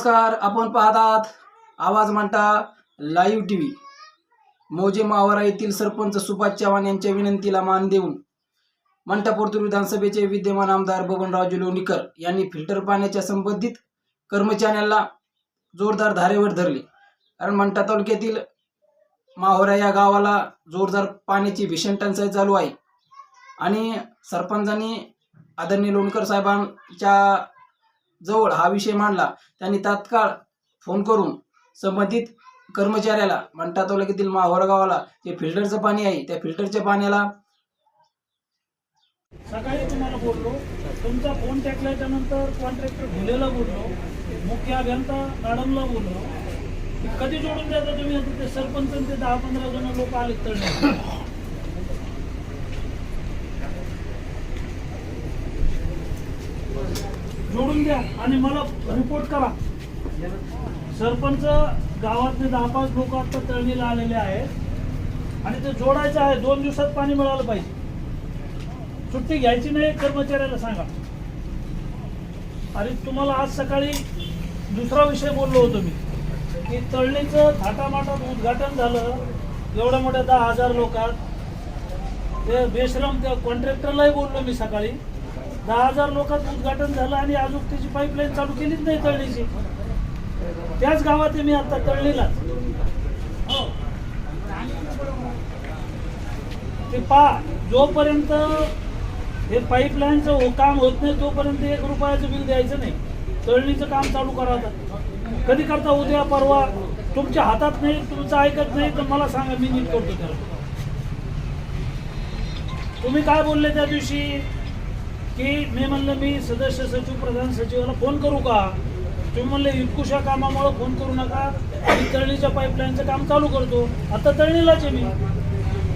नमस्कार आपण पाहतात आवाज म्हणता लाईव्ह टी व्ही मोजे मावरा येथील सरपंच सुभाष चव्हाण यांच्या विनंतीला मान देऊन मंठा विधानसभेचे विद्यमान आमदार बबनरावजी लोणीकर यांनी फिल्टर पाण्याच्या संबंधित कर्मचाऱ्यांना जोरदार धारेवर धरले. कारण मंठा तालुक्यातील माहोरा या गावाला जोरदार पाण्याची भीषण टंचाई चालू आहे. आणि सरपंचांनी आदरणीय लोणकर साहेबांच्या जवळ हा विषय मांडला त्यांनी तात्काळ फोन करून संबंधित कर्मचाऱ्याला मंठा तालुक्यातील माहोर गावाला जे फिल्टरचं पाणी आहे त्या फिल्टरच्या पाण्याला सकाळी तुम्हाला बोललो तुमचा फोन टाकल्याच्या नंतर कॉन्ट्रॅक्टर भुलेला बोललो मुख्य अभियंता मॅडमला बोललो कधी जोडून द्यायचा तुम्ही? ते सरपंच ते दहा पंधरा जण लोक आले तर सोडून द्या आणि मला रिपोर्ट करा. सरपंच गावातले दहा पाच लोक आता तळणीला आलेले आहेत. आणि ते जोडायचं आहे. दोन दिवसात पाणी मिळालं पाहिजे. सुट्टी घ्यायची नाही कर्मचाऱ्याला सांगा. आणि तुम्हाला आज सकाळी दुसरा विषय बोललो होतो मी. की तळणीचं थाटामाटात उद्घाटन झालं. एवढ्या मोठ्या दहा हजार लोकात. ते बेश्रम त्या कॉन्ट्रॅक्टरलाही बोललो मी सकाळी. दहा हजार लोकांचं उद्घाटन झालं आणि अजून त्याची पाईपलाईन चालू केलीच नाही तळणीची. त्याच गावात मी आता तळणीलाच हो ते पा जोपर्यंत हे पाईपलाईनचं हो- काम होत नाही तोपर्यंत एक रुपयाचं बिल द्यायचं नाही. तळणीचं काम चालू करा कधी करता उद्या परवा? तुमच्या हातात नाही तुमचं ऐकत नाही तर मला सांगा मी नीट करतो त्याला तुम्ही काय बोलले त्या दिवशी? की मी म्हणलं मी सदस्य सचिव प्रधान सचिवाला फोन करू का? तुम्ही म्हणले इतकुशा कामामुळे फोन करू नका. मी तळणीच्या पाईपलाईनचं काम चालू करतो. आता तळणीलाच आहे मी.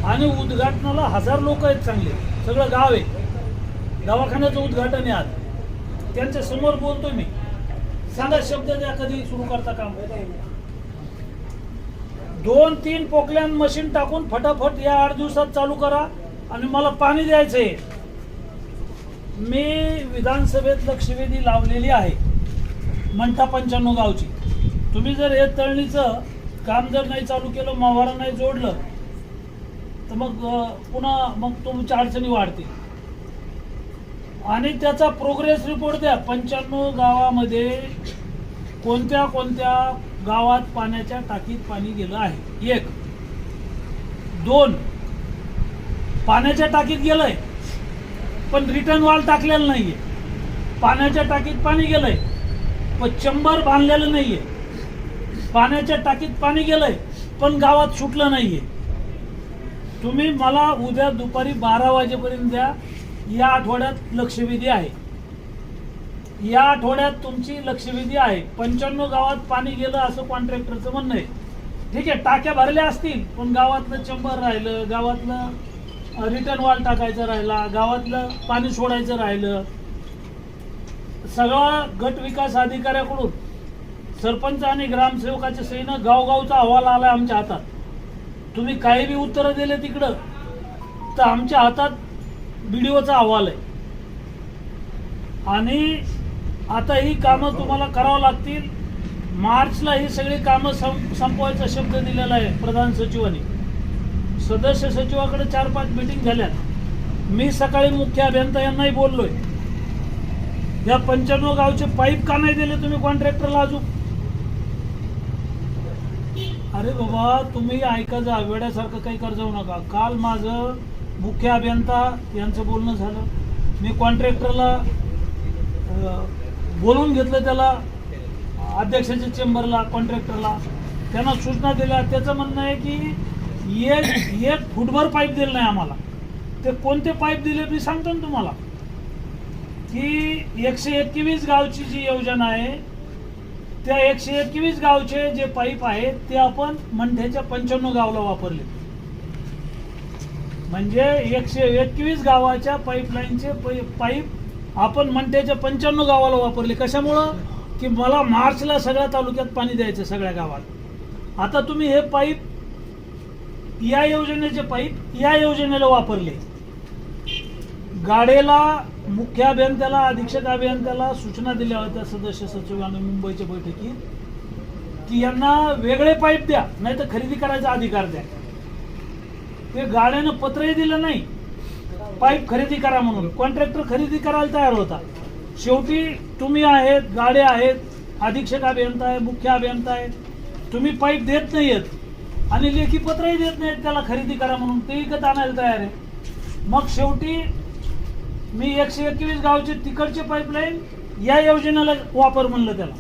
आणि उद्घाटनाला हजार लोक आहेत चांगले. सगळं गाव आहे. दवाखान्याचं उद्घाटन आहे आज. त्यांच्यासमोर बोलतो मी. सांगा शब्द द्या कधी सुरू करता काम? दोन तीन पोकल्यान मशीन टाकून फटाफट या आठ दिवसात चालू करा. आणि मला पाणी द्यायचं आहे मी विधानसभेत लक्षवेधी लावलेली आहे. मंठा पंच्याण्णव गावची. तुम्ही जर हे तळणीचं काम जर नाही चालू केलं मावारा नाही जोडलं तर मग पुन्हा मग तुमच्या अडचणी वाढतील. आणि त्याचा प्रोग्रेस रिपोर्ट द्या. पंच्याण्णव गावामध्ये कोणत्या कोणत्या गावात पाण्याच्या टाकीत पाणी गेलं आहे? एक. दोन. पाण्याच्या टाकीत गेलंय. पण रिटर्न वॉल टाकलेलं नाहीये. पाण्याच्या टाकीत पाणी गेलंय. पण चंबर बांधलेलं नाहीये. पाण्याच्या टाकीत पाणी गेलंय पण गावात सुटलं नाहीये. तुम्ही मला उद्या दुपारी बारा वाजेपर्यंत द्या. या आठवड्यात लक्षवेधी आहे. या आठवड्यात तुमची लक्षवेधी आहे. पंच्याण्णव गावात पाणी गेलं असं कॉन्ट्रॅक्टरचं म्हणणं आहे. ठीक आहे टाक्या भरल्या असतील पण गावातलं चंबर राहिलं गावातलं रिटर्न वॉल टाकायचा राहिला गावातलं पाणी सोडायचं राहिलं. सगळा गट विकास अधिकाऱ्याकडून सरपंच आणि ग्रामसेवकाच्या सहीनं गावगावचा अहवाल आला आमच्या हातात. तुम्ही काही बी उत्तरं दिले तिकडं तर आमच्या हातात बीडीओचा अहवाल आहे. आणि आता ही कामं तुम्हाला करावं लागतील. मार्चला ही सगळी कामं संप संपवायचा शब्द दिलेला आहे प्रधान सचिवांनी. सदस्य सचिवाकडे चार पाच मिटिंग झाल्यात. मी सकाळी मुख्य अभियंता यांनाही बोललोय. या पंच्याण्णव गावचे पाईप का नाही दिले तुम्ही कॉन्ट्रॅक्टरला अजून? अरे बाबा तुम्ही ऐका जा वेड्यासारखं काही कर जाऊ नका. काल माझं मुख्य अभियंता यांचं बोलणं झालं. मी कॉन्ट्रॅक्टरला बोलून घेतलं त्याला अध्यक्षाच्या चेंबरला कॉन्ट्रॅक्टरला त्यांना सूचना दिल्या. त्याचं म्हणणं आहे की एक एक फुटभर पाईप दिलं नाही आम्हाला. ते कोणते पाईप दिले मी सांगतो ना तुम्हाला. की एकशे एकवीस गावची जी योजना आहे त्या एकशे एकवीस गावचे जे पाईप आहेत ते आपण मंठ्याच्या पंच्याण्णव गावला वापरले. म्हणजे एकशे एकवीस गावाच्या पाईपलाईनचे पाईप आपण मंठ्याच्या पंच्याण्णव गावाला वापरले. कशामुळं? की मला मार्चला सगळ्या तालुक्यात पाणी द्यायचं सगळ्या गावात आता तुम्ही हे पाईप या योजनेचे पाईप या योजनेला वापरले. गाडेला मुख्य अभियंत्याला अधीक्षक अभियंत्याला सूचना दिल्या होत्या सदस्य सचिवांनी मुंबईच्या बैठकीत की यांना वेगळे पाईप द्या नाही तर खरेदी करायचा अधिकार द्या. ते गाड्यानं पत्रही दिलं नाही. पाईप खरेदी करा म्हणून. कॉन्ट्रॅक्टर खरेदी करायला तयार होता. शेवटी तुम्ही आहेत गाड्या आहेत अधीक्षक अभियंता आहे मुख्य अभियंता आहे. तुम्ही पाईप देत नाहीयेत. आणि लेखी पत्रही देत नाहीत त्याला खरेदी करा म्हणून. ते विकत आणायला तयार आहे. मग शेवटी मी एकशे एकवीस गावचे तिकडचे पाईपलाईन या योजनेला वापर म्हणलं त्याला.